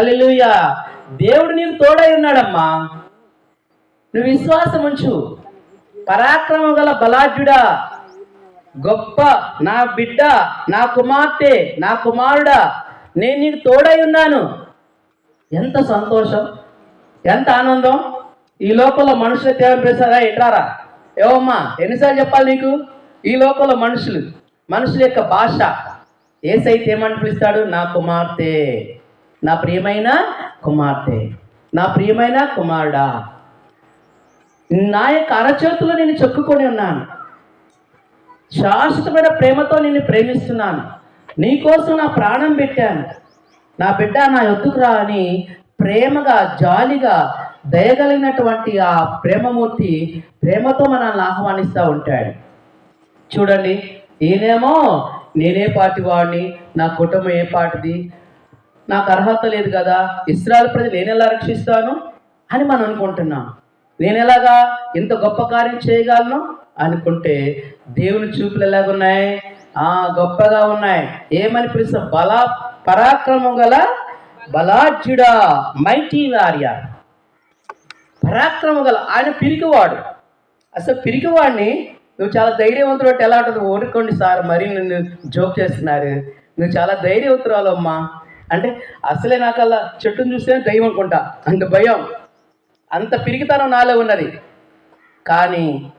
Alleluia దేవుడు నీకు తోడై ఉన్నాడమ్మా. నువ్వు విశ్వాసం ఉంచు. పరాక్రమం గల బలాఢ్యుడా. గొప్ప నా బిడ్డ నా కుమార్తె నా కుమారుడా. నేను నీకు తోడై ఉన్నాను. ఎంత సంతోషం ఎంత ఆనందం. ఈ లోకంలో మనుషులు తేవం ప్రసాదా ఎట్రారా ఏవమ్మా ఎన్నిసార్లు చెప్పాలి నీకు? ఈ లోకంలో మనుషులు మనుషుల యొక్క భాష. ఏసైతే ఏమని పిలుస్తాడు? నా కుమార్తె. నా ప్రియమైన కుమార్తె నా ప్రియమైన కుమారుడా నా యొక్క అరచేతులు నేను చెక్కుకొని ఉన్నాను. శాశ్వతమైన ప్రేమతో నిన్ను ప్రేమిస్తున్నాను. నీకోసం నా ప్రాణం పెట్టాను. నా బిడ్డ నా యొద్దుకు రా అని ప్రేమగా జాలిగా దయగలిగినటువంటి ఆ ప్రేమమూర్తి ప్రేమతో మనల్ని ఆహ్వానిస్తూ ఉంటాడు. చూడండి ఈయనేమో నేనే పార్టీ వాడిని నా కుటుంబం ఏ పాటిది నాకు అర్హత లేదు కదా ఇస్రాయల్ ప్రజలు నేను ఎలా రక్షిస్తాను అని మనం అనుకుంటున్నాం. నేను ఎలాగా ఇంత గొప్ప కార్యం చేయగలను అనుకుంటే దేవుని చూపులు ఎలాగున్నాయి ఆ గొప్పగా ఉన్నాయి. ఏమని పిలుస్తా? బల పరాక్రమం గల బలాజ్యుడా మైటీ వార్య పరాక్రమం గల ఆయన పిరికివాడు. అసలు పిరికివాడిని నువ్వు చాలా ధైర్యవంతుడు అంటే ఎలా ఉంటుంది? ఓడుకోండి సార్ మరి నిన్ను జోక్ చేస్తున్నారు. నువ్వు చాలా ధైర్యవంతురాలు అమ్మా. అంటే అసలే నాకు అలా చెట్టును చూస్తేనే దయ్యం అనుకుంటా? అంత భయం. అంత పిరిగితనం నాలో ఉన్నది. కానీ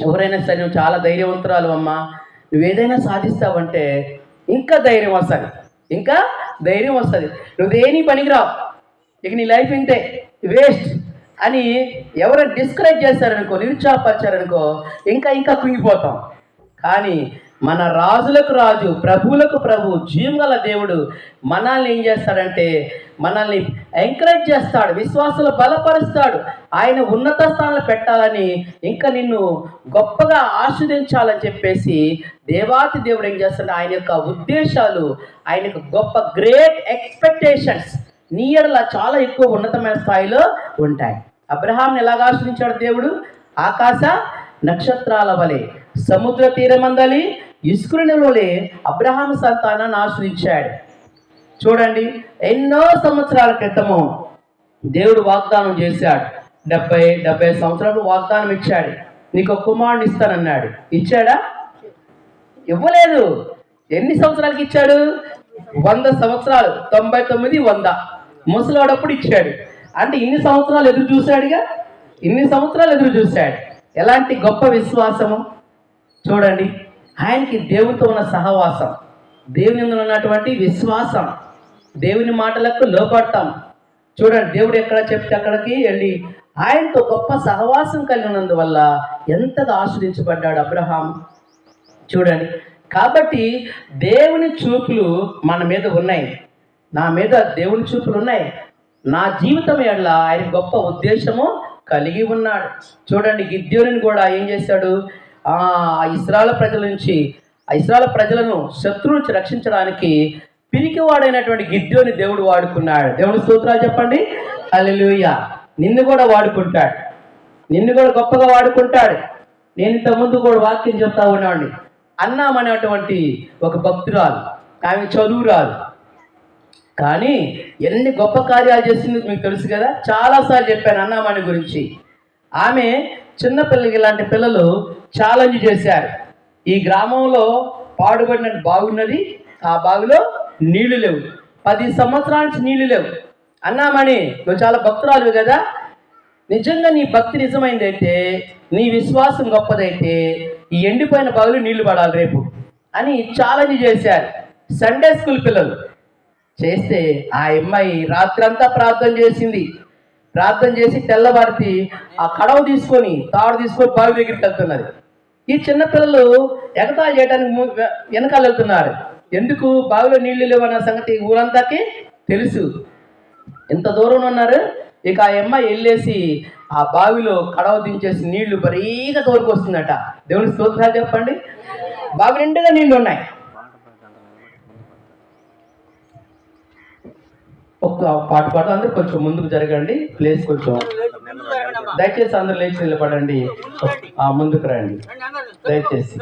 ఎవరైనా సరే నువ్వు చాలా ధైర్యవంతురాలు అమ్మా. నువ్వు ఏదైనా సాధిస్తావంటే ఇంకా ధైర్యం వస్తుంది. ఇంకా ధైర్యం వస్తుంది. నువ్వు దేని పనికిరావు ఇక నీ లైఫ్ ఇంతే. వేస్ట్. అని ఎవరైనా డిస్కరేజ్ చేశారనుకో నిరుత్సాహపరిచారనుకో ఇంకా ఇంకా కుంగిపోతాం. కానీ మన రాజులకు రాజు ప్రభువులకు ప్రభు జీవంగల దేవుడు మనల్ని ఏం చేస్తాడంటే మనల్ని ఎంకరేజ్ చేస్తాడు విశ్వాసాలు బలపరుస్తాడు. ఆయన ఉన్నత స్థానంలో పెట్టాలని ఇంకా నిన్ను గొప్పగా ఆస్వాదించాలని చెప్పేసి దేవాతి దేవుడు ఏం చేస్తాడు? ఆయన యొక్క ఉద్దేశాలు ఆయన యొక్క గొప్ప గ్రేట్ ఎక్స్పెక్టేషన్స్ నీ చాలా ఎక్కువ ఉన్నతమైన స్థాయిలో ఉంటాయి. అబ్రహాం ఎలాగ ఆశ్రయించాడు దేవుడు? ఆకాశ నక్షత్రాల వలె. సముద్ర తీరమందలి ఇసుకుని అబ్రహాం సంతానాన్ని ఆశ్రయించాడు. చూడండి ఎన్నో సంవత్సరాల క్రితము దేవుడు వాగ్దానం చేశాడు. డెబ్బై డెబ్బై సంవత్సరాలు వాగ్దానం ఇచ్చాడు. నీకు ఒక కుమారుని ఇస్తానన్నాడు. ఇచ్చాడా? ఇవ్వలేదు. ఎన్ని సంవత్సరాలకి ఇచ్చాడు? వంద సంవత్సరాలు. తొంభై తొమ్మిది వంద. ముసలాడప్పుడు ఇచ్చాడు. అంటే ఇన్ని సంవత్సరాలు ఎదురు చూశాడుగా? ఇన్ని సంవత్సరాలు ఎదురు చూశాడు. ఎలాంటి గొప్ప విశ్వాసము? చూడండి. ఆయనకి దేవునితో ఉన్న సహవాసం దేవుని ఉన్నటువంటి విశ్వాసం దేవుని మాటలకు లోపడతాం చూడండి దేవుడు ఎక్కడ చెప్తే అక్కడికి వెళ్ళి ఆయనతో గొప్ప సహవాసం కలిగి ఉన్నందువల్ల ఎంతగా ఆశ్రయించబడ్డాడు అబ్రహాం చూడండి కాబట్టి దేవుని చూపులు మన మీద ఉన్నాయి. నా మీద దేవుని చూపులు ఉన్నాయి. నా జీవితం ఎడల ఆయన గొప్ప ఉద్దేశము కలిగి ఉన్నాడు. చూడండి గిద్యోని కూడా ఏం చేశాడు? ఆ ఇస్రాల ప్రజల నుంచి ఆ ఇస్రాల ప్రజలను శత్రువు నుంచి రక్షించడానికి పిరికివాడైనటువంటి గిద్యోని దేవుడు వాడుకున్నాడు. దేవుని స్తోత్రాలు చెప్పండి? హల్లెలూయా. నిన్ను కూడా వాడుకుంటాడు. నిన్ను కూడా గొప్పగా వాడుకుంటాడు. నేను ఇంత ముందు కూడా వాక్యం చెప్తా ఉన్నాండి. అన్నామనేటువంటి ఒక భక్తురాలు. ఆమె చదువురాలు. కానీ ఎన్ని గొప్ప కార్యాలు చేసింది మీకు తెలుసు కదా? చాలాసార్లు చెప్పాను అన్నామణి గురించి. ఆమె చిన్నపిల్లలకి ఇలాంటి పిల్లలు ఛాలెంజ్ చేశారు. ఈ గ్రామంలో పాడుబడిన బాగున్నది. ఆ బావిలో నీళ్ళు లేవు. పది సంవత్సరాల నుంచి నీళ్ళు లేవు. అన్నామణి నువ్వు చాలా భక్తురాలు కదా. నిజంగా నీ భక్తి నిజమైందైతే నీ విశ్వాసం గొప్పదైతే ఈ ఎండిపోయిన బావిలో నీళ్ళు పడాలి రేపు అని ఛాలెంజ్ చేశారు. సండే స్కూల్ పిల్లలు. చేస్తే ఆ అమ్మాయి రాత్రంతా ప్రార్థన చేసింది. ప్రార్థన చేసి తెల్లబారితి ఆ కడవ తీసుకొని తాడు తీసుకొని బావి దగ్గరికి వెళ్తున్నది ఈ చిన్నపిల్లలు ఎగతా చేయడానికి వెనకాల వెళ్తున్నారు. ఎందుకు? బావిలో నీళ్ళు లేవన్న సంగతి ఊరంతాకి తెలుసు. ఎంత దూరం ఉన్నారు? ఇక ఆ అమ్మాయి వెళ్ళేసి ఆ బావిలో కడవ దించేసి నీళ్ళు బరీగా తోలుకు వస్తుందట దేవుని స్తోత్రాలు చెప్పండి. బావి నిండుగా నీళ్ళు ఉన్నాయి. ఒక్క పాట పాట అందరూ కొంచెం ముందుకు జరగండి ప్లేస్ కొంచెం. దయచేసి అందరూ లేచి నిలబడండి. ముందుకు రండి. దయచేసి.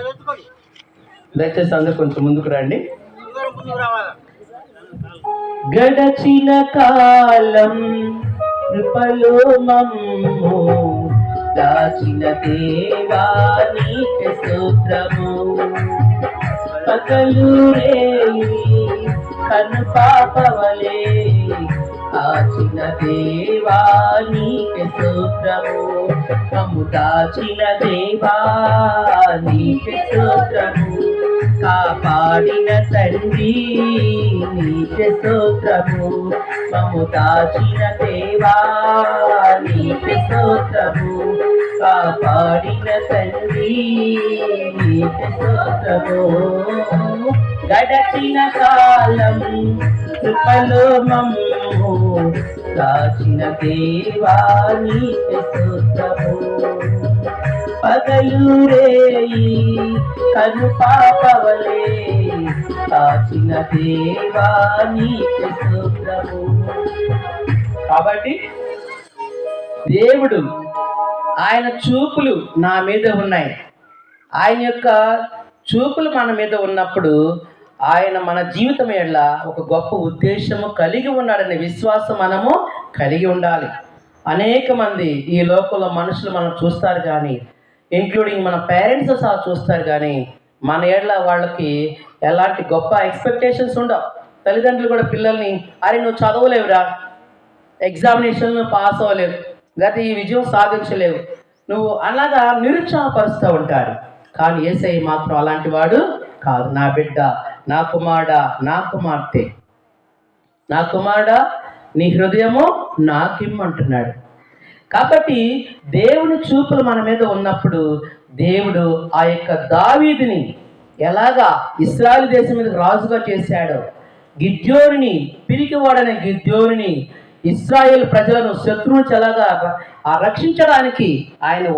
దయచేసి అందరూ కొంచెం ముందుకు రండి. గడచిన కాలం కృపలో మమ్ము దాచిన దేవా నీకు పగలు రేయి కను పాపవలే. దాచిన దేవా నీకు స్తోత్రము. మమ్ము దాచిన దేవా నీకు స్తోత్రము. కాపాడిన తండ్రి నీకు స్తోత్రము. మమ్ము దాచిన దేవా నీకు స్తోత్రము. కాపాడిన తండ్రి గడచిన కాలం కృపలో మమ్ము దాచిన దేవా స్తోత్రము పగలు కను పాపవలే కాచిన దేవా స్తోత్రము కాబట్టి దేవుడు ఆయన చూపులు నా మీద ఉన్నాయి. ఆయన యొక్క చూపులు మన మీద ఉన్నప్పుడు ఆయన మన జీవితం ఎడ్ల ఒక గొప్ప ఉద్దేశము కలిగి ఉన్నాడనే విశ్వాసం మనము కలిగి ఉండాలి. అనేక మంది ఈ లోకంలో మనుషులు మనం చూస్తారు కానీ ఇంక్లూడింగ్ మన పేరెంట్స్ సహా చూస్తారు కానీ మన ఏళ్ళ వాళ్ళకి ఎలాంటి గొప్ప ఎక్స్పెక్టేషన్స్ ఉండవు. తల్లిదండ్రులు కూడా పిల్లల్ని అరే నువ్వు చదవలేవురా. ఎగ్జామినేషన్లు పాస్ అవ్వలేవు. లేకపోతే ఈ విజయం సాధించలేవు. నువ్వు అలాగా నిరుత్సాహపరుస్తూ ఉంటారు. కానీ ఏసై మాత్రం అలాంటి వాడు కాదు. నా బిడ్డ నా కుమారుడ నా కుమార్తె నా కుమారుడ నీ హృదయము నాకిమ్మంటున్నాడు. కాబట్టి దేవుని చూపులు మన మీద ఉన్నప్పుడు దేవుడు ఆ యొక్క దావీదిని ఎలాగా ఇస్రాయల్ దేశం మీద రాజుగా చేశాడో గిద్యోనిని పిరికివాడనే గిద్యోరిని ఇస్రాయేల్ ప్రజలను శత్రువు నుంచి ఆ రక్షించడానికి ఆయన